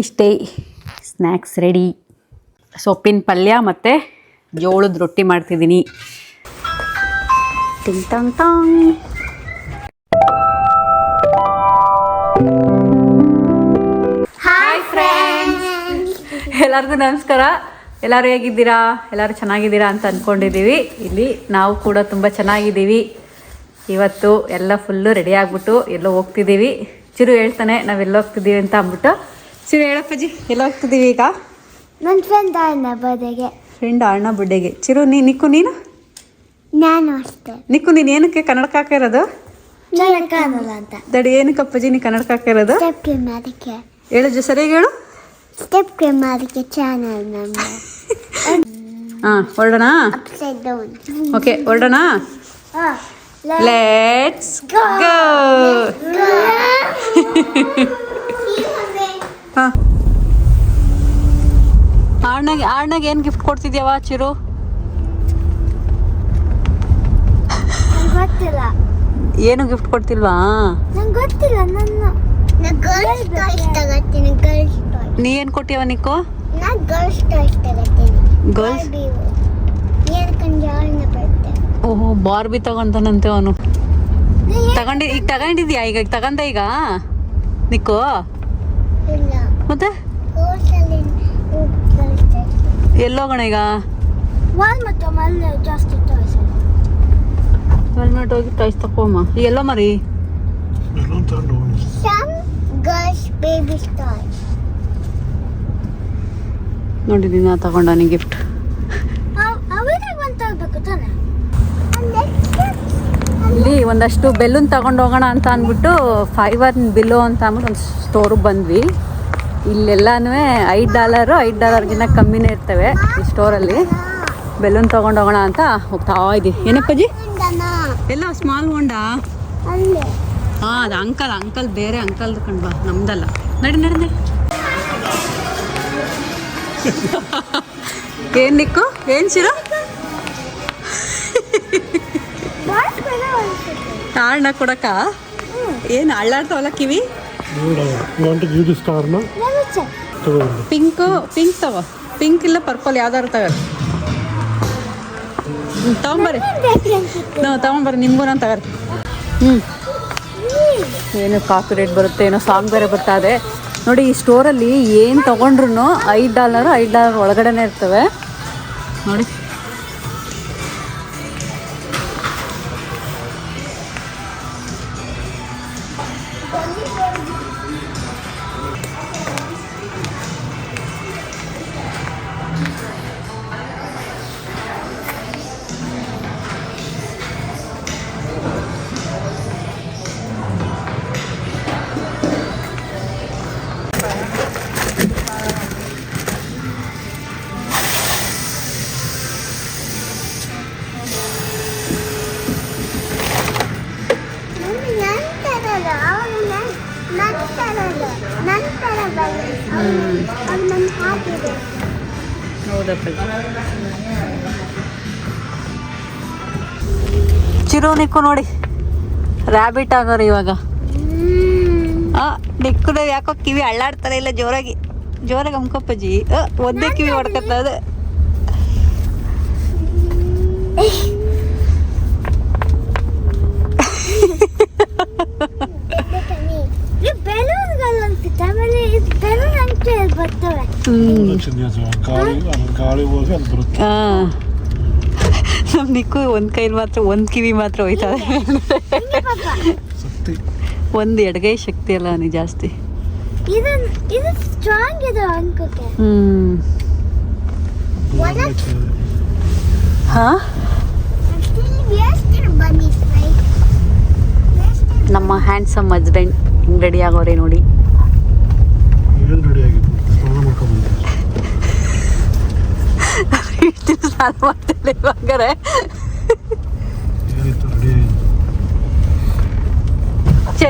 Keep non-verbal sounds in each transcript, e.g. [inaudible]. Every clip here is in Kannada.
ಇಷ್ಟೇ ಸ್ನ್ಯಾಕ್ಸ್ ರೆಡಿ. ಸೊಪ್ಪಿನ ಪಲ್ಯ ಮತ್ತು ಜೋಳದ ರೊಟ್ಟಿ ಮಾಡ್ತಿದ್ದೀನಿ. ಟಿಂಗ್ ಟಾಂಗ್ ಟಾಂಗ್. ಹಾಯ್ ಫ್ರೆಂಡ್ಸ್ ಎಲ್ಲರಿಗೂ ನಮಸ್ಕಾರ. ಎಲ್ಲರೂ ಹೇಗಿದ್ದೀರಾ? ಎಲ್ಲರೂ ಚೆನ್ನಾಗಿದ್ದೀರಾ ಅಂತ ಅಂದ್ಕೊಂಡಿದ್ದೀವಿ ಇಲ್ಲಿ ನಾವು ಕೂಡ ತುಂಬ ಚೆನ್ನಾಗಿದ್ದೀವಿ. ಇವತ್ತು ಎಲ್ಲ ಫುಲ್ಲು ರೆಡಿ ಆಗಿಬಿಟ್ಟು ಎಲ್ಲೋ ಹೋಗ್ತಿದ್ದೀವಿ. ಚಿರು ಹೇಳ್ತಾನೆ ನಾವೆಲ್ಲ ಹೋಗ್ತಿದ್ದೀವಿ ಅಂತ ಅಂದ್ಬಿಟ್ಟು ಚಿರು ಹೇಳಪ್ಪಜಿ ಎಲ್ಲ ಹೋಗ್ತಿದ್ದೀವಿ ಈಗ? ನನ್ನ ಫ್ರೆಂಡ್ ಅಣ್ಣ ಬದೆಗೆ ಫ್ರೆಂಡ್ ಅಣ್ಣ ಬುಡ್ಡೆಗೆ. ಚಿರು ನೀ ನಿಕ್ಕು ನೀನು? ನಾನು ಅಷ್ಟೇ. ನಿಕ್ಕು ನೀನು ಏನಕ್ಕೆ ಕನ್ನಡಕ ಹಾಕಿರೋದು ಅಂತ. ದಡಿ ಏನಕ್ಕೆ ಅಪ್ಪಾಜಿ ನೀ ಕನ್ನಡಕ ಹಾಕಿರೋದು ಅದಕ್ಕೆ. ಹೇಳು ಸರಿಯಾಗಿ ಹೇಳು. ಸ್ಟೆಪ್ ಕ್ರೀಮ್ ಅದಕ್ಕೆ ಚಾನಲ್ ನಮ್ಮ ಹಾಂ ಹೊರಡೋಣ? ಓಕೆ ಹೊರಡೋಣ? ಲೆಟ್ಸ್ ಗೋ ಹಾಂ. ಅಣ್ಣಗೆ ಏನು ಗಿಫ್ಟ್ ಕೊಡ್ತಿದ್ಯಾವ ಚಿರು? ಗೊತ್ತಿಲ್ಲ. ಏನು ಗಿಫ್ಟ್ ಕೊಡ್ತಿಲ್ವಾ? ನಂಗೆ ಗೊತ್ತಿಲ್ಲ ನನ್ನ. ಗರ್ಲ್ಸ್ ಟಾಯ್ಸ್ ತಗೋತೀನಿ ಗರ್ಲ್ಸ್ ಟಾಯ್ ನೀ ಏನು ಕೊಟ್ಟಿಯವ ನಿಕ್ಕು? ನಾನು ಗರ್ಲ್ಸ್ ಟಾಯ್ಸ್ ತಗೋತೀನಿ. ಗರ್ಲ್ಸ್ ಏನಕ್ಕಂದು ಯಾರನ್ನ ಬರುತ್ತೆ? ಓಹೋ ಬಾರ್ಬಿ ತಗೊಂತಾನಂತೆ ಅವನು. ತಗೊಂಡಿ ಈಗ ತಗೊಂಡಿದ್ಯಾ ಈಗ ಈಗ ತಗೊಂಡ ಈಗ? ನಿಕ್ಕು? ಇಲ್ಲ. ಮತ್ತೆ? ಎಲ್ಲೋ ಹೋಗೋಣ ಎಲ್ಲೋಗೋಣ ಈಗ? ವಾಲ್ ಮತ್ತು ಮಲ್ಲೆ ಜಾಸ್ತಿ ಟಾಯ್ಸ್ ಹೆಲ್ಮೆಟ್ ಹೋಗಿ ಟಾಯ್ಸ್ ತಕೋಮ್ಮ ಈಗ ಎಲ್ಲೋ ಮರಿ. ನೋಡಿದ್ದೀನಿ ನಾ ಗಿಫ್ಟ್ ಒಂದು ತಗೋಬೇಕು ತಾನೆ? ಇಲ್ಲಿ ಒಂದಷ್ಟು ಬೆಲೂನ್ ತಗೊಂಡು ಹೋಗೋಣ ಅಂತ ಅಂದ್ಬಿಟ್ಟು ಫೈವರ್ ಬಿಲ್ಲು ಅಂತ ಅಂದ್ಬಿಟ್ಟು ಒಂದು ಸ್ಟೋರಿಗೆ ಬಂದ್ವಿ. ಇಲ್ಲೆಲ್ಲನೂ ಐದು ಡಾಲರು ಐದು ಡಾಲರ್ಗಿನ್ನ ಕಮ್ಮಿನೇ ಇರ್ತವೆ ಈ ಸ್ಟೋರಲ್ಲಿ ಬೆಲೂನ್ ತಗೊಂಡೋಗೋಣ ಅಂತ ಹೋಗ್ತಾ ಇದ್ದೀವಿ. ಜಿ ಎಲ್ಲ ಸ್ಮಾಲ್ ಹೋಂಡಾ ಹಾಂ ಅದು ಅಂಕಲ್ ಅಂಕಲ್ ಬೇರೆ ಅಂಕಲ್ ಕಣ್ಬಾ ನಮ್ದಲ್ಲ. ನಡಿ ನಡಿ ನಡಿ. [laughs] ಏನು ನಿಕ್ಕು? ಏನು ಶಿರೋ? ಕಾರಣ ಕೊಡಕ್ಕ? ಏನು ಅಳ್ಳಾಡ್ತಾವಲ್ಲ ಕಿವಿ? ಪಿಂಕು ಪಿಂಕ್ ತಗೋ. ಪಿಂಕ್ ಇಲ್ಲ ಪರ್ಪಲ್ ಯಾವ್ದಾರು ತಗೋ. ತಗೊಂಬರ್ರಿ. ನಾವು ತಗೊಂಬರ್ರಿ ನಿಮ್ಗೂ ನಾನು ತಗೋರಿ ಹ್ಞೂ ಏನು ಕಾಫಿ ರೇಟ್ ಬರುತ್ತೆ ಏನೋ ಸಾಂಗ್ ಬೇರೆ ಬರ್ತಾ ಇದೆ. ನೋಡಿ ಈ ಸ್ಟೋರಲ್ಲಿ ಏನು ತೊಗೊಂಡ್ರು ಐದು ಡಾಲರ್ ಐದು ಡಾಲರ್ ಒಳಗಡೆನೇ ಇರ್ತವೆ. ನೋಡಿ. ನಿಕ್ಕು ನೋಡಿ. ರ್ಯಾಬಿಟ್ ಆಗೋರು ಇವಾಗ. ಆ ನಿಕ್ಕು ಯಾಕೋ ಕಿವಿ ಅಳ್ಳಾಡ್ತಾರೆ ಇಲ್ಲ ಜೋರಾಗಿ. ಜೋರಾಗಿ ಅಮ್ಕಪ್ಪಜ್ಜಿ ಒದ್ದೆ ಒಂದೇ ಕಿವಿ ಹೊಡ್ಕತ್ತ ಅದು ನಮ್ [laughs] ನಿಕ್ಕು ಒಂದ್ ಕೈಲಿ ಮಾತ್ರ ಒಂದ್ ಕಿವಿ ಮಾತ್ರ ಹೋಯ್ತದೆ ಒಂದ್ ಒಂದು ಎಡಗೈ ಶಕ್ತಿ ಅಲ್ಲ ಅವನಿಗೆ ಜಾಸ್ತಿ. ಇದು ಇದು ಸ್ಟ್ರಾಂಗ್ ಇದೆ ಅನ್ಕೋಕೆ ಹ್ಮ್. ಹಾ? ನಮ್ಮ ಹ್ಯಾಂಡ್ಸಮ್ ಹಸ್ಬೆಂಡ್ ಹಿಂಗ್ ರೆಡಿ ಆಗೋರೆ ನೋಡಿ ಏನು ರೆಡಿ ಆಗಿದ್ದು ಸ್ನಾನ ಮಾಡ್ಕೊಂಡು ಬಂದೆ ಇಷ್ಟು ಸ್ನಾನ ಇವಾಗಾರೆ.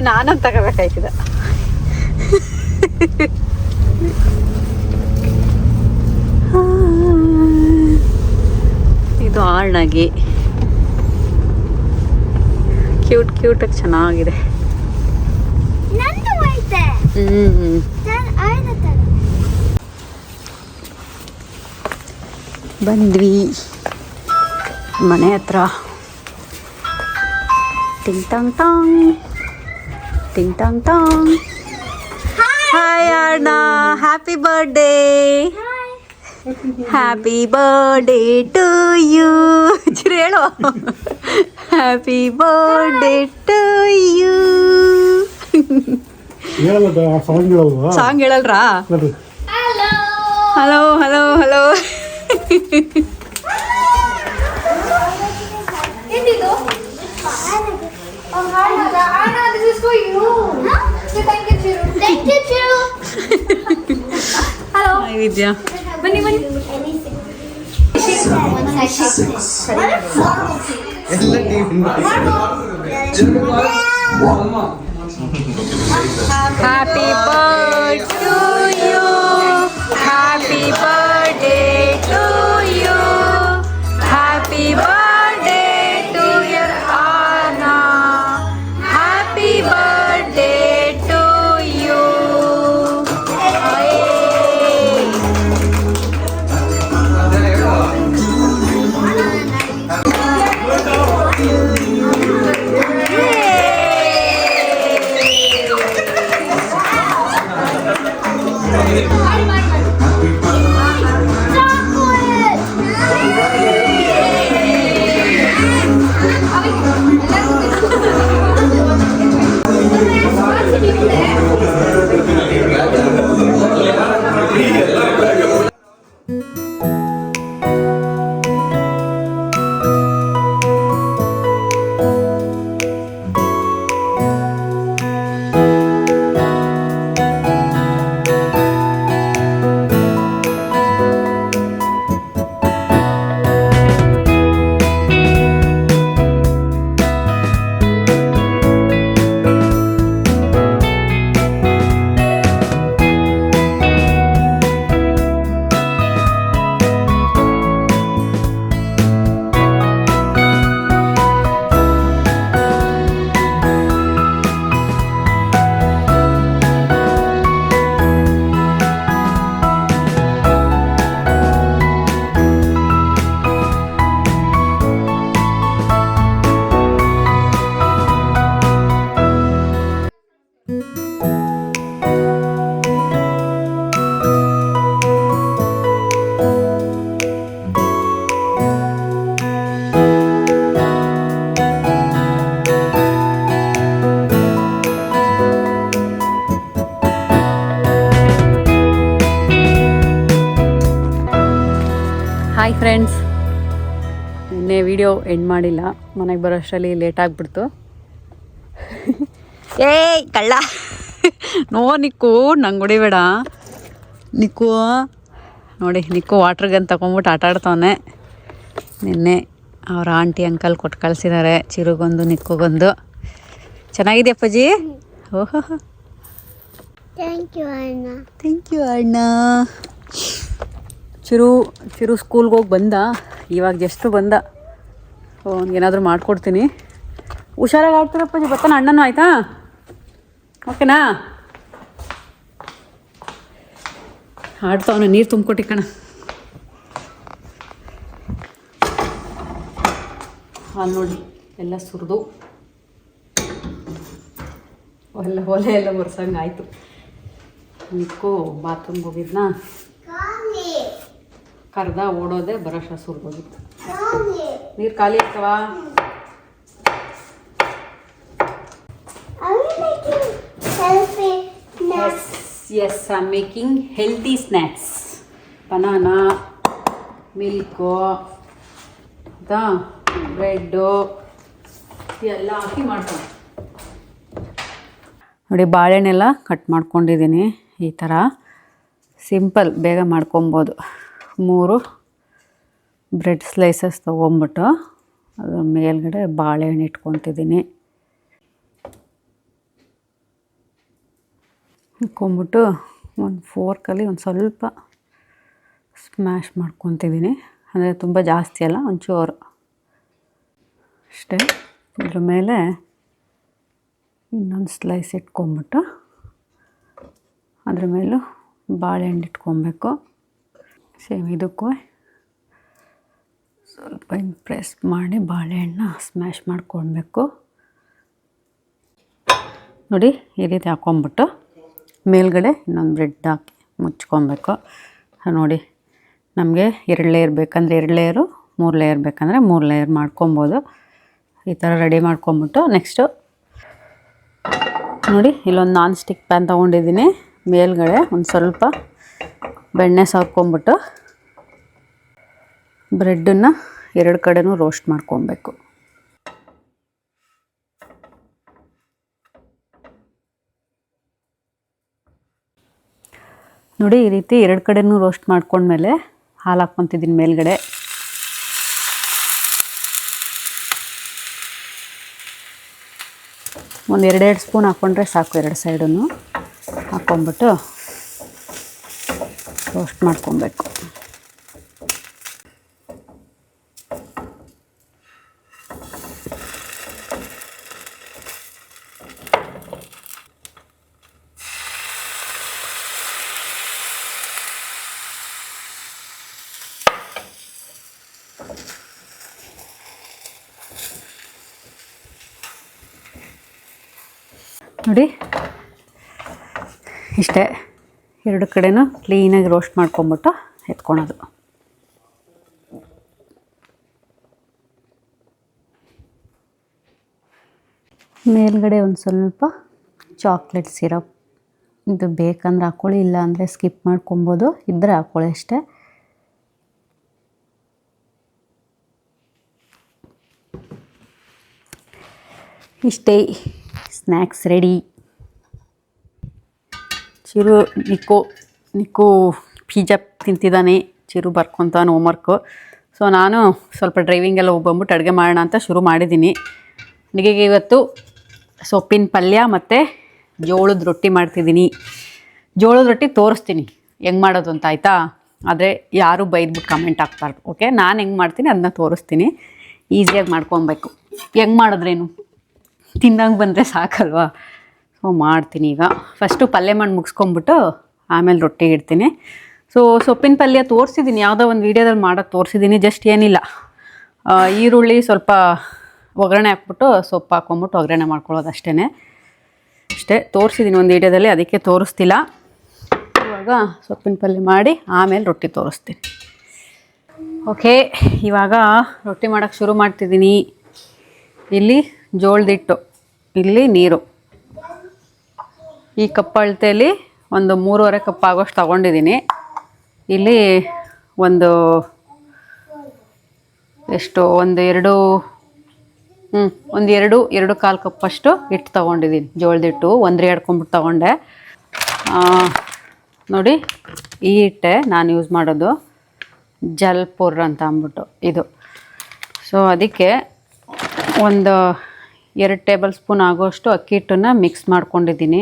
ನಾನಂತ ತಗೋಬೇಕಾಯ್ತದ. ಇದು ಆಳ್ನಾಗಿ. ಕ್ಯೂಟ್ ಕ್ಯೂಟಾಗಿ ಚೆನ್ನಾಗಿದೆ. ನಂದು ಐತೆ ಹ್ಮ್ ನಾನು ಆಯ್ನ ತರ ಬಂದ್ವಿ. ಮನೆ ಹತ್ರ. ಟಿಂಗ್ ಟಾಂಗ್ ಟಾಂಗ್. ಟಿಂಗ್ ಟಾಂಗ್ ಟಾಂಗ್. ಹಾಯ್ ಅಣ್ಣ happy birthday happy birthday to you ಹೇಳು. ಹ್ಯಾಪಿ ಬರ್ಡೇ ಟು ಯು ಹೇಳಲ್ಲ ಆ ಸಾಂಗ್ ಹೇಳಲ್ವಾ? ಸಾಂಗ್ ಹೇಳಲ್ರಾ? ನೋಡ್ರಿ hello hello hello This is for you. Thank you, Chiru. Thank you, Chiru. Hello. Happy birthday to you. Happy birthday to you. Video end ಮಾಡಿಲ್ಲ. ಮನೆಗೆ ಬರೋಷ್ಟರಲ್ಲಿ ಲೇಟ್ ಆಗಿಬಿಡ್ತು. ಏಯ್ ಕಳ್ಳ. ನೋ ನಿಕ್ಕು ನಂಗೆ ಹೊಡಿಬೇಡ. ನಿಕ್ಕು ನೋಡಿ ನಿಕ್ಕು ವಾಟ್ರ್ ಗನ್ ತೊಗೊಂಬಿಟ್ಟು ಆಟ ಆಡ್ತವನೆ. ನಿನ್ನೆ ಅವ್ರ ಆಂಟಿ ಅಂಕಲ್ ಕೊಟ್ಟು ಕಳಿಸಿದ್ದಾರೆ ಚಿರುಗೊಂದು ನಿಕ್ಕುಗೊಂದು. ಚೆನ್ನಾಗಿದೆ ಅಪ್ಪಾಜಿ? ಓಹೋ. Thank you. ಥ್ಯಾಂಕ್ ಯು ಅಣ್ಣ. ಚಿರು ಚಿರು ಸ್ಕೂಲ್ಗೆ ಹೋಗಿ ಬಂದ. ಇವಾಗ ಜಸ್ಟು ಬಂದ. ಏನಾದರೂ ಮಾಡಿಕೊಡ್ತೀನಿ. ಹುಷಾರಾಗಿ ಆಡ್ತಾರಪ್ಪಾಜಿ ಬರ್ತಾನೆ ಅಣ್ಣನೂ ಆಯಿತಾ? ಓಕೆನಾ? ಆಡ್ತಾವನು ನೀರು ತುಂಬಿಕೊಟ್ಟಿ ಕಣ. ಹಾಲು ನೋಡಿ ಎಲ್ಲ ಸುರಿದು. ಎಲ್ಲ ಒಲೆ ಎಲ್ಲ ಮರ್ಸಂಗೆ ಆಯಿತು. ಇಕ್ಕು ಬಾತ್ರೂಮ್ಗೆ ಹೋಗಿದ್ನಾ? ಕರ್ದ ಓಡೋದೆ ಬರೋಷ ಸುರಿದೋಗಿತ್ತು. ನೀರು ಖಾಲಿ ಆಗ್ತವಾ snacks? Yes am making healthy snacks banana milk ಆಯಿತಾ ಬ್ರೆಡ್ಡು ಎಲ್ಲ ಹಾಕಿ ಮಾಡ್ಕೊಂಡು ನೋಡಿ ಬಾಳೆಹಣ್ಣೆಲ್ಲ ಕಟ್ ಮಾಡ್ಕೊಂಡಿದ್ದೀನಿ ಈ ಥರ. ಸಿಂಪಲ್ ಬೇಗ ಮಾಡ್ಕೊಬೋದು. ಮೂರು. ಬ್ರೆಡ್ ಸ್ಲೈಸಸ್ ತೊಗೊಂಬಿಟ್ಟು ಅದ್ರ ಮೇಲ್ಗಡೆ ಬಾಳೆಹಣ್ಣು ಇಟ್ಕೊತಿದ್ದೀನಿ. ಇಟ್ಕೊಂಬಿಟ್ಟು ಒಂದು ಫೋರ್ಕಲ್ಲಿ ಒಂದು ಸ್ವಲ್ಪ ಸ್ಮ್ಯಾಶ್ ಮಾಡ್ಕೊತಿದ್ದೀನಿ. ಅಂದರೆ ತುಂಬ ಜಾಸ್ತಿ ಅಲ್ಲ, ಒಂಚೂರು. ಅಷ್ಟೇ. ಇದ್ರ ಮೇಲೆ ಇನ್ನೊಂದು ಸ್ಲೈಸ್ ಇಟ್ಕೊಂಬಿಟ್ಟು ಅದ್ರ ಮೇಲೂ ಬಾಳೆಹಣ್ಣು ಇಟ್ಕೊಬೇಕು. ಸೇಮ್ ಇದಕ್ಕೂ ಸ್ವಲ್ಪ ಹಿಂಗೆ ಪ್ರೆಸ್ ಮಾಡಿ ಬಾಳೆಹಣ್ಣ ಸ್ಮ್ಯಾಶ್ ಮಾಡ್ಕೊಳ್ಬೇಕು ನೋಡಿ, ಈ ರೀತಿ ಹಾಕ್ಕೊಂಬಿಟ್ಟು ಮೇಲ್ಗಡೆ ಇನ್ನೊಂದು ಬ್ರೆಡ್ ಹಾಕಿ ಮುಚ್ಕೊಬೇಕು. ನೋಡಿ, ನಮಗೆ ಎರಡು ಲೇಯರ್ ಬೇಕಂದರೆ ಎರಡು ಲೇಯರು ಮೂರು ಲೇಯರ್ ಬೇಕಂದರೆ ಮೂರು ಲೇಯರ್ ಮಾಡ್ಕೊಬೋದು. ಈ ಥರ ರೆಡಿ ಮಾಡ್ಕೊಂಬಿಟ್ಟು ನೆಕ್ಸ್ಟು ನೋಡಿ, ಇಲ್ಲೊಂದು ನಾನ್ ಸ್ಟಿಕ್ ಪ್ಯಾನ್ ತೊಗೊಂಡಿದ್ದೀನಿ. ಮೇಲ್ಗಡೆ ಒಂದು ಸ್ವಲ್ಪ ಬೆಣ್ಣೆ ಸಾಕ್ಕೊಂಬಿಟ್ಟು ಬ್ರೆಡ್ಡನ್ನು ಎರಡು ಕಡೆನೂ ರೋಸ್ಟ್ ಮಾಡ್ಕೊಬೇಕು. ನೋಡಿ ಈ ರೀತಿ ಎರಡು ಕಡೆನೂ ರೋಸ್ಟ್ ಮಾಡ್ಕೊಂಡ್ಮೇಲೆ ಹಾಲು ಹಾಕ್ಕೊತಿದ್ದೀನಿ ಮೇಲ್ಗಡೆ. ಒಂದು ಎರಡೆರಡು ಸ್ಪೂನ್ ಹಾಕ್ಕೊಂಡ್ರೆ ಸಾಕು ಎರಡು ಸೈಡನ್ನು ಹಾಕ್ಕೊಂಬಿಟ್ಟು ರೋಸ್ಟ್ ಮಾಡ್ಕೊಬೇಕು ನೋಡಿ ಇಷ್ಟೇ ಎರಡು ಕಡೆನೂ ಕ್ಲೀನಾಗಿ ರೋಸ್ಟ್ ಮಾಡ್ಕೊಂಬಿಟ್ಟು ಎತ್ಕೊಳೋದು. ಮೇಲ್ಗಡೆ ಒಂದು ಸ್ವಲ್ಪ ಚಾಕ್ಲೇಟ್ ಸಿರಪ್ ಇದು ಬೇಕಂದ್ರೆ ಹಾಕ್ಕೊಳ್ಳಿ ಇಲ್ಲ ಅಂದರೆ ಸ್ಕಿಪ್ ಮಾಡ್ಕೊಬೋದು. ಇದ್ದರೆ ಹಾಕ್ಕೊಳ್ಳಿ ಅಷ್ಟೇ. ಇಷ್ಟೇ. Snacks ready Chiru Nikku Nikku pizza ತಿಂತಿದ್ದಾನೆ Chiru ಬರ್ಕೊತಾನೆ ಹೋಮ್ವರ್ಕು ಸೊ ನಾನು ಸ್ವಲ್ಪ ಡ್ರೈವಿಂಗೆಲ್ಲ ಹೋಗ್ಬಂದ್ಬಿಟ್ಟು ಅಡುಗೆ ಮಾಡೋಣ ಅಂತ ಶುರು ಮಾಡಿದ್ದೀನಿ. ನನಗೆ ಇವತ್ತು ಸೊಪ್ಪಿನ ಪಲ್ಯ ಮತ್ತು ಜೋಳದ ರೊಟ್ಟಿ ಮಾಡ್ತಿದ್ದೀನಿ. ಜೋಳದ ರೊಟ್ಟಿ ತೋರಿಸ್ತೀನಿ ಹೆಂಗೆ ಮಾಡೋದು ಅಂತ ಆಯಿತಾ? ಆದರೆ ಯಾರು ಬೈದ್ಬಿಟ್ಟು ಕಮೆಂಟ್ ಹಾಕ್ಬಾರ್ದು ಓಕೆ ನಾನು ಹೆಂಗೆ ಮಾಡ್ತೀನಿ ಅದನ್ನ ತೋರಿಸ್ತೀನಿ. ಈಸಿಯಾಗಿ ಮಾಡ್ಕೊಬೇಕು. ಹೆಂಗೆ ಮಾಡಿದ್ರೇನು? ತಿನ್ನಂಗೆ ಬಂದರೆ ಸಾಕಲ್ವಾ? ಸೊ ಮಾಡ್ತೀನಿ ಈಗ. ಫಸ್ಟು ಪಲ್ಯ ಮಾಡಿ ಮುಗಿಸ್ಕೊಂಬಿಟ್ಟು ಆಮೇಲೆ ರೊಟ್ಟಿ ಇಡ್ತೀನಿ. ಸೊ ಸೊಪ್ಪಿನ ಪಲ್ಯ ತೋರಿಸಿದ್ದೀನಿ ಯಾವುದೋ ಒಂದು ವೀಡಿಯೋದಲ್ಲಿ ಮಾಡೋದು ತೋರಿಸಿದ್ದೀನಿ ಜಸ್ಟ್ ಏನಿಲ್ಲ. ಈರುಳ್ಳಿ ಸ್ವಲ್ಪ ಒಗ್ಗರಣೆ ಹಾಕ್ಬಿಟ್ಟು ಸೊಪ್ಪು ಹಾಕ್ಕೊಂಬಿಟ್ಟು ಒಗ್ಗರಣೆ ಮಾಡ್ಕೊಳ್ಳೋದು ಅಷ್ಟೇ ಅಷ್ಟೇ ತೋರಿಸಿದ್ದೀನಿ ಒಂದು ವೀಡಿಯೋದಲ್ಲಿ. ಅದಕ್ಕೆ ತೋರಿಸ್ತಿಲ್ಲ. ಇವಾಗ ಸೊಪ್ಪಿನ ಪಲ್ಯ ಮಾಡಿ ಆಮೇಲೆ ರೊಟ್ಟಿ ತೋರಿಸ್ತೀನಿ. ಓಕೆ ಇವಾಗ ರೊಟ್ಟಿ ಮಾಡೋಕ್ಕೆ ಶುರು ಮಾಡ್ತಿದ್ದೀನಿ ಇಲ್ಲಿ ಜೋಳದಿಟ್ಟು ಇಲ್ಲಿ ನೀರು. ಈ ಕಪ್ ಅಳತೆಯಲ್ಲಿ ಒಂದು ಮೂರುವರೆ ಕಪ್ ಆಗೋಷ್ಟು ತಗೊಂಡಿದ್ದೀನಿ. ಇಲ್ಲಿ ಒಂದು ಎಷ್ಟು, ಒಂದು ಎರಡು ಹ್ಞೂ ಒಂದು ಎರಡು ಎರಡು ಕಾಲು ಕಪ್ಪಷ್ಟು ಹಿಟ್ಟು ತೊಗೊಂಡಿದ್ದೀನಿ. ಜೋಳದಿಟ್ಟು ಒಂದ್ರೆ ಎಡ್ಕೊಂಬಿಟ್ಟು ತೊಗೊಂಡೆ. ನೋಡಿ, ಈ ಹಿಟ್ಟೆ ನಾನು ಯೂಸ್ ಮಾಡೋದು ಜಲ್ಪುರ್ ಅಂತ ಅಂದ್ಬಿಟ್ಟು ಇದು. ಸೊ ಅದಕ್ಕೆ ಒಂದು ಎರಡು ಟೇಬಲ್ ಸ್ಪೂನ್ ಆಗೋಷ್ಟು ಅಕ್ಕಿ ಹಿಟ್ಟನ್ನು ಮಿಕ್ಸ್ ಮಾಡ್ಕೊಂಡಿದ್ದೀನಿ.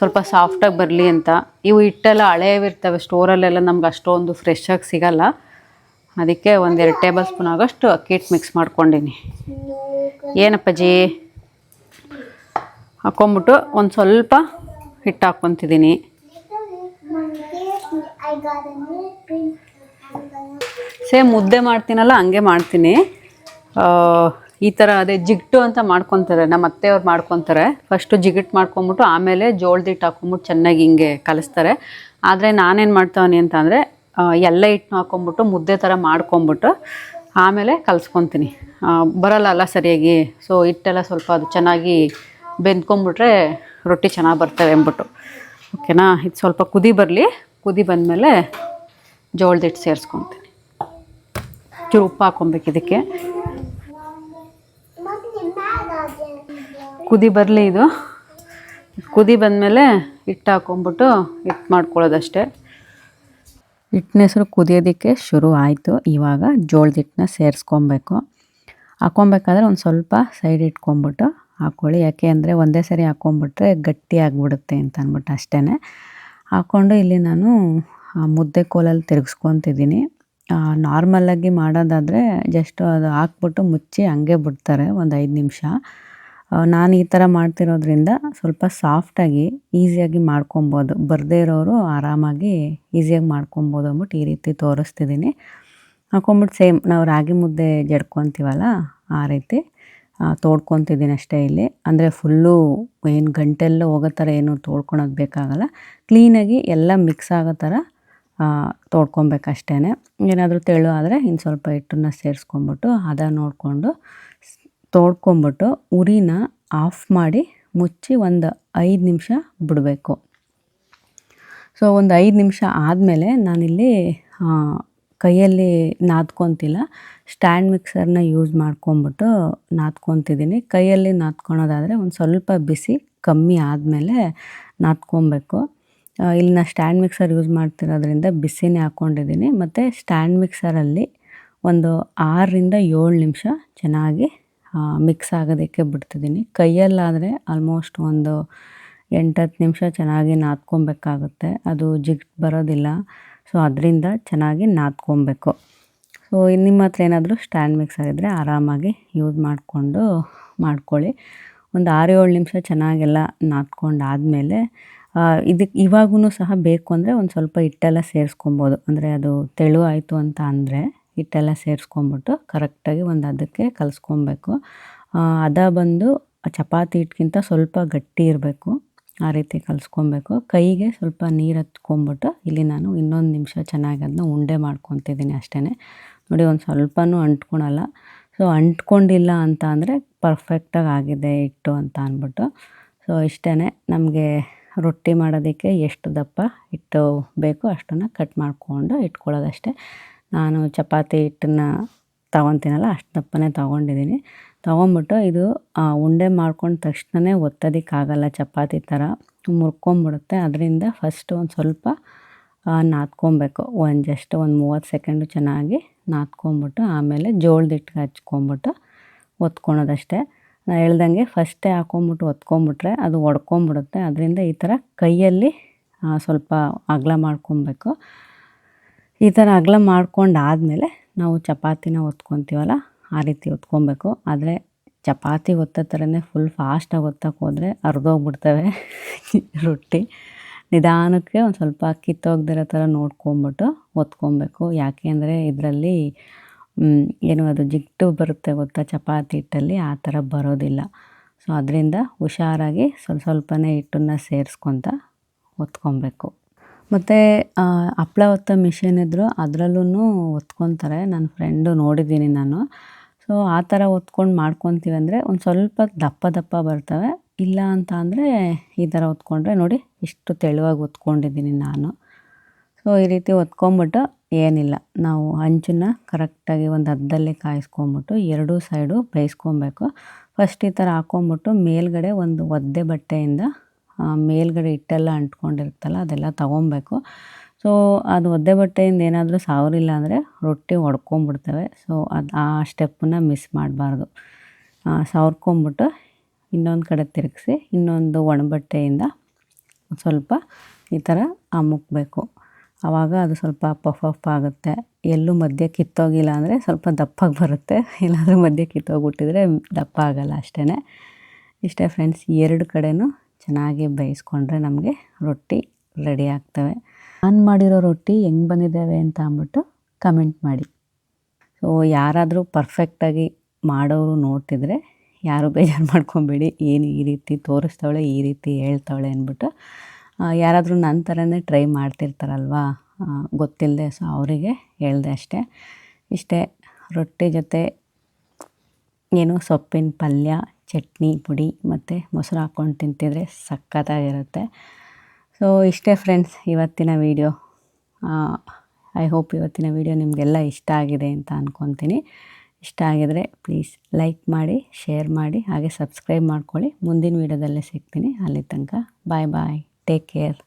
ಸ್ವಲ್ಪ ಸಾಫ್ಟಾಗಿ ಬರಲಿ ಅಂತ. ಇವು ಹಿಟ್ಟೆಲ್ಲ ಹಳೆಯವಿರ್ತವೆ ಸ್ಟೋರಲ್ಲೆಲ್ಲ ನಮ್ಗೆ ಅಷ್ಟೊಂದು ಫ್ರೆಶ್ ಆಗಿ ಸಿಗಲ್ಲ. ಅದಕ್ಕೆ ಒಂದೆರಡು ಟೇಬಲ್ ಸ್ಪೂನ್ ಆಗೋಷ್ಟು ಅಕ್ಕಿ ಹಿಟ್ಟು ಮಿಕ್ಸ್ ಮಾಡ್ಕೊಂಡಿನಿ. ಏನಪ್ಪಾಜಿ? ಹಾಕ್ಕೊಂಬಿಟ್ಟು ಒಂದು ಸ್ವಲ್ಪ ಹಿಟ್ಟು ಹಾಕ್ಕೊತಿದ್ದೀನಿ ಸೇಮ್ ಮುದ್ದೆ ಮಾಡ್ತೀನಲ್ಲ ಹಂಗೆ ಮಾಡ್ತೀನಿ. ಈ ಥರ ಅದೇ ಜಿಗ್ಟು ಅಂತ ಮಾಡ್ಕೊತಾರೆ, ನಮ್ಮ ಅತ್ತೆಯವ್ರು ಮಾಡ್ಕೊತಾರೆ. ಫಸ್ಟು ಜಿಗಿಟ್ ಮಾಡ್ಕೊಂಬಿಟ್ಟು ಆಮೇಲೆ ಜೋಳದ ಹಿಟ್ಟು ಹಾಕೊಂಬಿಟ್ಟು ಚೆನ್ನಾಗಿ ಹಿಂಗೆ ಕಲಿಸ್ತಾರೆ. ಆದರೆ ನಾನೇನು ಮಾಡ್ತಾವನಿ ಅಂತ ಅಂದರೆ ಎಲ್ಲ ಹಿಟ್ಟನ್ನ ಹಾಕೊಂಬಿಟ್ಟು ಮುದ್ದೆ ಥರ ಮಾಡ್ಕೊಂಬಿಟ್ಟು ಆಮೇಲೆ ಕಲಿಸ್ಕೊತೀನಿ. ಬರಲ್ಲ ಸರಿಯಾಗಿ. ಸೊ ಹಿಟ್ಟೆಲ್ಲ ಸ್ವಲ್ಪ ಅದು ಚೆನ್ನಾಗಿ ಬೆಂದ್ಕೊಂಬಿಟ್ರೆ ರೊಟ್ಟಿ ಚೆನ್ನಾಗಿ ಬರ್ತವೆ ಅಂದ್ಬಿಟ್ಟು. ಓಕೆನಾ ಇದು ಸ್ವಲ್ಪ ಕುದಿ ಬರಲಿ. ಕುದಿ ಬಂದಮೇಲೆ ಜೋಳದ ಹಿಟ್ಟು ಸೇರಿಸ್ಕೊತೀನಿ. ಚೂರು ಉಪ್ಪು ಹಾಕ್ಕೊಬೇಕು ಇದಕ್ಕೆ. ಕುದಿ ಬರಲಿ ಇದು. ಕುದಿ ಬಂದಮೇಲೆ ಹಿಟ್ಟು ಹಾಕ್ಕೊಂಬಿಟ್ಟು ಹಿಟ್ಟು ಮಾಡ್ಕೊಳ್ಳೋದಷ್ಟೇ. ಹಿಟ್ಟಿನ ಹೆಸರು ಕುದಿಯೋದಕ್ಕೆ ಶುರು ಆಯಿತು. ಇವಾಗ ಜೋಳದ ಹಿಟ್ಟನ್ನ ಸೇರಿಸ್ಕೊಬೇಕು. ಹಾಕ್ಕೊಬೇಕಾದ್ರೆ ಒಂದು ಸ್ವಲ್ಪ ಸೈಡ್ ಇಟ್ಕೊಂಬಿಟ್ಟು ಹಾಕ್ಕೊಳ್ಳಿ ಯಾಕೆ ಅಂದರೆ ಒಂದೇ ಸರಿ ಹಾಕ್ಕೊಂಬಿಟ್ರೆ ಗಟ್ಟಿ ಆಗಿಬಿಡುತ್ತೆ ಅಂತ ಅಂದ್ಬಿಟ್ಟು ಅಷ್ಟೇ ಹಾಕ್ಕೊಂಡು ಇಲ್ಲಿ ನಾನು ಮುದ್ದೆ ಕೋಲಲ್ಲಿ ತಿರುಗಿಸ್ಕೊತಿದ್ದೀನಿ. ನಾರ್ಮಲ್ಲಾಗಿ ಮಾಡೋದಾದರೆ ಜಸ್ಟ್ ಅದು ಹಾಕ್ಬಿಟ್ಟು ಮುಚ್ಚಿ ಹಂಗೆ ಬಿಡ್ತಾರೆ ಒಂದು ಐದು ನಿಮಿಷ. ನಾನು ಈ ಥರ ಮಾಡ್ತಿರೋದ್ರಿಂದ ಸ್ವಲ್ಪ ಸಾಫ್ಟಾಗಿ ಈಸಿಯಾಗಿ ಮಾಡ್ಕೊಬೋದು. ಬರದೇ ಇರೋರು ಆರಾಮಾಗಿ ಈಸಿಯಾಗಿ ಮಾಡ್ಕೊಬೋದು ಅಂದ್ಬಿಟ್ಟು ಈ ರೀತಿ ತೋರಿಸ್ತಿದ್ದೀನಿ ಹಾಕೊಂಬಿಟ್ಟು ಸೇಮ್ ನಾವು ರಾಗಿ ಮುದ್ದೆ ಜಡ್ಕೊತೀವಲ್ಲ, ಆ ರೀತಿ ತೋಡ್ಕೊತಿದ್ದೀನಿ ಅಷ್ಟೇ ಇಲ್ಲಿ. ಅಂದರೆ ಫುಲ್ಲು ಏನು ಗಂಟೆಲ್ಲ ಹೋಗೋ ಥರ ಏನು ತೋಡ್ಕೊಳೋದು ಬೇಕಾಗಲ್ಲ. ಕ್ಲೀನಾಗಿ ಎಲ್ಲ ಮಿಕ್ಸ್ ಆಗೋ ಥರ ತೋಡ್ಕೊಬೇಕಷ್ಟೇ ಏನಾದರೂ ತೆಳು ಆದರೆ ಇನ್ನು ಸ್ವಲ್ಪ ಹಿಟ್ಟನ್ನ ಸೇರಿಸ್ಕೊಂಬಿಟ್ಟು ಹದ ನೋಡಿಕೊಂಡು ತೋಡ್ಕೊಂಬಿಟ್ಟು ಉರಿನ ಆಫ್ ಮಾಡಿ ಮುಚ್ಚಿ ಒಂದು ಐದು ನಿಮಿಷ ಬಿಡಬೇಕು. ಸೊ ಒಂದು ಐದು ನಿಮಿಷ ಆದಮೇಲೆ ನಾನಿಲ್ಲಿ ಕೈಯಲ್ಲಿ ನಾದ್ಕೊತಿಲ್ಲ. Stand ಮಿಕ್ಸರ್ನ use ಮಾಡ್ಕೊಂಬಿಟ್ಟು ನಾದ್ಕೊತಿದ್ದೀನಿ. ಕೈಯಲ್ಲಿ ನಾದ್ಕೊಳೋದಾದರೆ ಒಂದು ಸ್ವಲ್ಪ ಬಿಸಿ, ಕಮ್ಮಿ ಆದಮೇಲೆ ನಾದ್ಕೊಬೇಕು. ಇಲ್ಲಿ ನಾನು ಸ್ಟ್ಯಾಂಡ್ ಮಿಕ್ಸರ್ ಯೂಸ್ ಮಾಡ್ತಿರೋದ್ರಿಂದ ಬಿಸಿನೇ ಹಾಕ್ಕೊಂಡಿದ್ದೀನಿ ಮತ್ತು ಸ್ಟ್ಯಾಂಡ್ ಮಿಕ್ಸರಲ್ಲಿ ಒಂದು ಆರರಿಂದ ಏಳು ನಿಮಿಷ ಚೆನ್ನಾಗಿ ಮಿಕ್ಸ್ ಆಗೋದಕ್ಕೆ ಬಿಡ್ತಿದ್ದೀನಿ. ಕೈಯಲ್ಲಾದರೆ ಆಲ್ಮೋಸ್ಟ್ ಒಂದು ಎಂಟತ್ತು ನಿಮಿಷ ಚೆನ್ನಾಗಿ ನಾದ್ಕೊಬೇಕಾಗುತ್ತೆ. ಅದು ಜಿಗ್ ಬರೋದಿಲ್ಲ. ಸೊ ಅದರಿಂದ ಚೆನ್ನಾಗಿ ನಾದ್ಕೊಬೇಕು. ಸೊ ನಿಮ್ಮ ಹತ್ರ ಏನಾದರೂ ಸ್ಟ್ಯಾಂಡ್ ಮಿಕ್ಸ್ ಇದ್ದರೆ ಆರಾಮಾಗಿ ಯೂಸ್ ಮಾಡಿಕೊಂಡು ಮಾಡ್ಕೊಳ್ಳಿ. ಒಂದು ಆರು ಏಳು ನಿಮಿಷ ಚೆನ್ನಾಗೆಲ್ಲ ನಾದ್ಕೊಂಡಾದಮೇಲೆ ಇದಕ್ಕೆ ಇವಾಗೂ ಸಹ ಬೇಕು ಅಂದರೆ ಒಂದು ಸ್ವಲ್ಪ ಹಿಟ್ಟೆಲ್ಲ ಸೇರಿಸ್ಕೊಬೋದು. ಅಂದರೆ ಅದು ತೆಳು ಆಯಿತು ಅಂತ ಅಂದರೆ ಹಿಟ್ಟೆಲ್ಲ ಸೇರಿಸ್ಕೊಂಬಿಟ್ಟು ಕರೆಕ್ಟಾಗಿ ಒಂದು ಅದಕ್ಕೆ ಕಲಿಸ್ಕೊಬೇಕು. ಅದ ಬಂದು ಚಪಾತಿ ಹಿಟ್ಗಿಂತ ಸ್ವಲ್ಪ ಗಟ್ಟಿ ಇರಬೇಕು. ಆ ರೀತಿ ಕಲಿಸ್ಕೊಬೇಕು. ಕೈಗೆ ಸ್ವಲ್ಪ ನೀರು ಹತ್ಕೊಂಬಿಟ್ಟು ಇಲ್ಲಿ ನಾನು ಇನ್ನೊಂದು ನಿಮಿಷ ಚೆನ್ನಾಗಿ ಅದನ್ನ ಉಂಡೆ ಮಾಡ್ಕೊತಿದ್ದೀನಿ ಅಷ್ಟೇ ನೋಡಿ, ಒಂದು ಸ್ವಲ್ಪನೂ ಅಂಟ್ಕೊಳಲ್ಲ. ಸೊ ಅಂಟ್ಕೊಂಡಿಲ್ಲ ಅಂತ ಅಂದರೆ ಪರ್ಫೆಕ್ಟಾಗಿ ಆಗಿದೆ ಹಿಟ್ಟು ಅಂತ ಅಂದ್ಬಿಟ್ಟು. ಸೊ ಇಷ್ಟೇ ನಮಗೆ ರೊಟ್ಟಿ ಮಾಡೋದಕ್ಕೆ ಎಷ್ಟು ದಪ್ಪ ಹಿಟ್ಟು ಬೇಕೋ ಅಷ್ಟನ್ನು ಕಟ್ ಮಾಡಿಕೊಂಡು ಇಟ್ಕೊಳ್ಳೋದಷ್ಟೇ. ನಾನು ಚಪಾತಿ ಹಿಟ್ಟನ್ನ ತಗೊತೀನಲ್ಲ ಅಷ್ಟು ದಪ್ಪನೇ ತೊಗೊಂಡಿದ್ದೀನಿ. ತೊಗೊಂಬಿಟ್ಟು ಇದು ಉಂಡೆ ಮಾಡ್ಕೊಂಡ ತಕ್ಷಣವೇ ಒತ್ತೋದಕ್ಕಾಗಲ್ಲ ಚಪಾತಿ ಥರ. ಮುರ್ಕೊಂಬಿಡುತ್ತೆ. ಅದರಿಂದ ಫಸ್ಟ್ ಒಂದು ಸ್ವಲ್ಪ ನಾದ್ಕೊಬೇಕು. ಒಂದು ಜಸ್ಟ್ ಒಂದು ಮೂವತ್ತು ಸೆಕೆಂಡು ಚೆನ್ನಾಗಿ ನಾದ್ಕೊಂಬಿಟ್ಟು, ಆಮೇಲೆ ಜೋಳದ ಹಿಟ್ಟಿಗೆ ಹಚ್ಕೊಂಬಿಟ್ಟು ಒತ್ಕೊಳೋದಷ್ಟೇ. ನಾ ಹೇಳ್ದಂಗೆ ಫಸ್ಟೇ ಹಾಕೊಂಬಿಟ್ಟು ಒತ್ಕೊಂಬಿಟ್ರೆ ಅದು ಒಡ್ಕೊಂಬಿಡುತ್ತೆ. ಅದರಿಂದ ಈ ಥರ ಕೈಯಲ್ಲಿ ಸ್ವಲ್ಪ ಅಗಲ ಮಾಡ್ಕೊಬೇಕು. ಈ ಥರ ಅಗಲ ಮಾಡ್ಕೊಂಡಾದಮೇಲೆ ನಾವು ಚಪಾತಿನ ಒತ್ಕೊತೀವಲ್ಲ, ಆ ರೀತಿ ಒತ್ಕೊಬೇಕು. ಆದರೆ ಚಪಾತಿ ಒತ್ತೋ ಥರನೇ ಫುಲ್ ಫಾಸ್ಟಾಗಿ ಒತ್ತಕ್ಕೆ ಹೋದರೆ ಅರ್ಧೋಗ್ಬಿಡ್ತವೆ [laughs] ರೊಟ್ಟಿ. ನಿಧಾನಕ್ಕೆ ಒಂದು ಸ್ವಲ್ಪ ಕಿತ್ತೋಗ್ದಿರೋ ಥರ ನೋಡ್ಕೊಂಬಿಟ್ಟು ಒತ್ಕೊಬೇಕು. ಯಾಕೆ ಅಂದರೆ ಇದರಲ್ಲಿ ಏನು ಅದು ಜಿಗ್ಟು ಬರುತ್ತೆ ಗೊತ್ತಾ ಚಪಾತಿ ಹಿಟ್ಟಲ್ಲಿ? ಆ ಥರ ಬರೋದಿಲ್ಲ. ಸೊ ಅದರಿಂದ ಹುಷಾರಾಗಿ ಸ್ವಲ್ಪ ಸ್ವಲ್ಪನೇ ಹಿಟ್ಟನ್ನ ಸೇರಿಸ್ಕೊತ ಒತ್ಕೊಬೇಕು. ಮತ್ತು ಹಪ್ಳ ಒತ್ತೋ ಮಿಷಿನ್ ಇದ್ದರು ಅದರಲ್ಲೂ ಒತ್ಕೊತಾರೆ ನನ್ನ ಫ್ರೆಂಡು ನೋಡಿದ್ದೀನಿ ನಾನು. ಸೊ, ಆ ಥರ ಒತ್ಕೊಂಡು ಮಾಡ್ಕೊತೀವಿ ಅಂದರೆ ಒಂದು ಸ್ವಲ್ಪ ದಪ್ಪ ದಪ್ಪ ಬರ್ತವೆ. ಇಲ್ಲ ಅಂತ ಅಂದರೆ ಈ ಥರ ಒತ್ಕೊಂಡ್ರೆ ನೋಡಿ ಇಷ್ಟು ತೆಳುವಾಗಿ ಒತ್ಕೊಂಡಿದ್ದೀನಿ ನಾನು. ಸೊ, ಈ ರೀತಿ ಒತ್ಕೊಂಬಿಟ್ಟು ಏನಿಲ್ಲ. ನಾವು ಹಂಚನ್ನು ಕರೆಕ್ಟಾಗಿ ಒಂದು ಹದ್ದಲ್ಲಿ ಕಾಯಿಸ್ಕೊಂಬಿಟ್ಟು ಎರಡೂ ಸೈಡು ಬೇಯಿಸ್ಕೊಬೇಕು. ಫಸ್ಟ್ ಈ ಥರ ಹಾಕ್ಕೊಂಬಿಟ್ಟು ಮೇಲ್ಗಡೆ ಒಂದು ಒದ್ದೆ ಬಟ್ಟೆಯಿಂದ ಮೇಲ್ಗಡೆ ಹಿಟ್ಟೆಲ್ಲ ಅಂಟ್ಕೊಂಡಿರುತ್ತಲ್ಲ ಅದೆಲ್ಲ ತೊಗೊಬೇಕು. ಸೊ ಅದು ಒದ್ದೆ ಬಟ್ಟೆಯಿಂದ ಏನಾದರೂ ಸಾವಿರಿಲ್ಲ ಅಂದರೆ ರೊಟ್ಟಿ ಒಡ್ಕೊಂಬಿಡ್ತವೆ. ಸೊ ಅದು ಆ ಸ್ಟೆಪ್ಪನ್ನು ಮಿಸ್ ಮಾಡಬಾರ್ದು. ಸವರ್ಕೊಂಬಿಟ್ಟು ಇನ್ನೊಂದು ಕಡೆ ತಿರುಗಿಸಿ, ಇನ್ನೊಂದು ಒಣ ಬಟ್ಟೆಯಿಂದ ಸ್ವಲ್ಪ ಈ ಥರ ಅಮುಕ್ಬೇಕು. ಆವಾಗ ಅದು ಸ್ವಲ್ಪ ಪಫ್ ಅಫ್ ಆಗುತ್ತೆ. ಎಲ್ಲೂ ಮಧ್ಯೆ ಕಿತ್ತೋಗಿಲ್ಲ ಅಂದರೆ ಸ್ವಲ್ಪ ದಪ್ಪಾಗಿ ಬರುತ್ತೆ. ಇಲ್ಲಾದರೂ ಮಧ್ಯೆ ಕಿತ್ತೋಗ್ಬಿಟ್ಟಿದ್ರೆ ದಪ್ಪ ಆಗಲ್ಲ ಅಷ್ಟೇ ಇಷ್ಟೇ ಫ್ರೆಂಡ್ಸ್ ಎರಡು ಕಡೆನೂ ಚೆನ್ನಾಗಿ ಬೇಯಿಸ್ಕೊಂಡ್ರೆ ನಮಗೆ ರೊಟ್ಟಿ ರೆಡಿ ಆಗ್ತವೆ. ನಾನು ಮಾಡಿರೋ ರೊಟ್ಟಿ ಹೆಂಗೆ ಬಂದಿದ್ದಾವೆ ಅಂತ ಅಂದ್ಬಿಟ್ಟು ಕಮೆಂಟ್ ಮಾಡಿ. ಸೊ ಯಾರಾದರೂ ಪರ್ಫೆಕ್ಟಾಗಿ ಮಾಡೋರು ನೋಡ್ತಿದ್ರೆ, ಯಾರು ಬೇಜಾರು ಮಾಡ್ಕೊಬೇಡಿ, ಏನು ಈ ರೀತಿ ತೋರಿಸ್ತಾವಳೆ, ಈ ರೀತಿ ಹೇಳ್ತಾವಳೆ ಅಂದ್ಬಿಟ್ಟು ಯಾರಾದರೂ ನನ್ನ ಥರನೇ ಟ್ರೈ ಮಾಡ್ತಿರ್ತಾರಲ್ವಾ ಗೊತ್ತಿಲ್ಲದೆ ಸೊ ಅವರಿಗೆ ಹೇಳಿದೆ ಅಷ್ಟೇ. ಇಷ್ಟೇ, ರೊಟ್ಟಿ ಜೊತೆ ಏನು ಸೊಪ್ಪಿನ ಪಲ್ಯ ಚಟ್ನಿ, ಪುಡಿ ಮತ್ತು ಮೊಸರು ಹಾಕ್ಕೊಂಡು ತಿಂತಿದ್ರೆ ಸಖತ್ತಾಗಿರುತ್ತೆ. ಸೊ ಇಷ್ಟೇ ಫ್ರೆಂಡ್ಸ್ ಇವತ್ತಿನ ವೀಡಿಯೋ ಐ ಹೋಪ್ ಇವತ್ತಿನ ವೀಡಿಯೋ ನಿಮಗೆಲ್ಲ ಇಷ್ಟ ಆಗಿದೆ ಅಂತ ಅಂದ್ಕೊತೀನಿ ಇಷ್ಟ ಆಗಿದರೆ ಪ್ಲೀಸ್ ಲೈಕ್ ಮಾಡಿ ಶೇರ್ ಮಾಡಿ, ಹಾಗೆ ಸಬ್ಸ್ಕ್ರೈಬ್ ಮಾಡ್ಕೊಳ್ಳಿ. ಮುಂದಿನ ವೀಡಿಯೋದಲ್ಲೇ ಸಿಗ್ತೀನಿ. ಅಲ್ಲಿ ತನಕ ಬಾಯ್ ಬಾಯ್ ಟೇಕ್ ಕೇರ್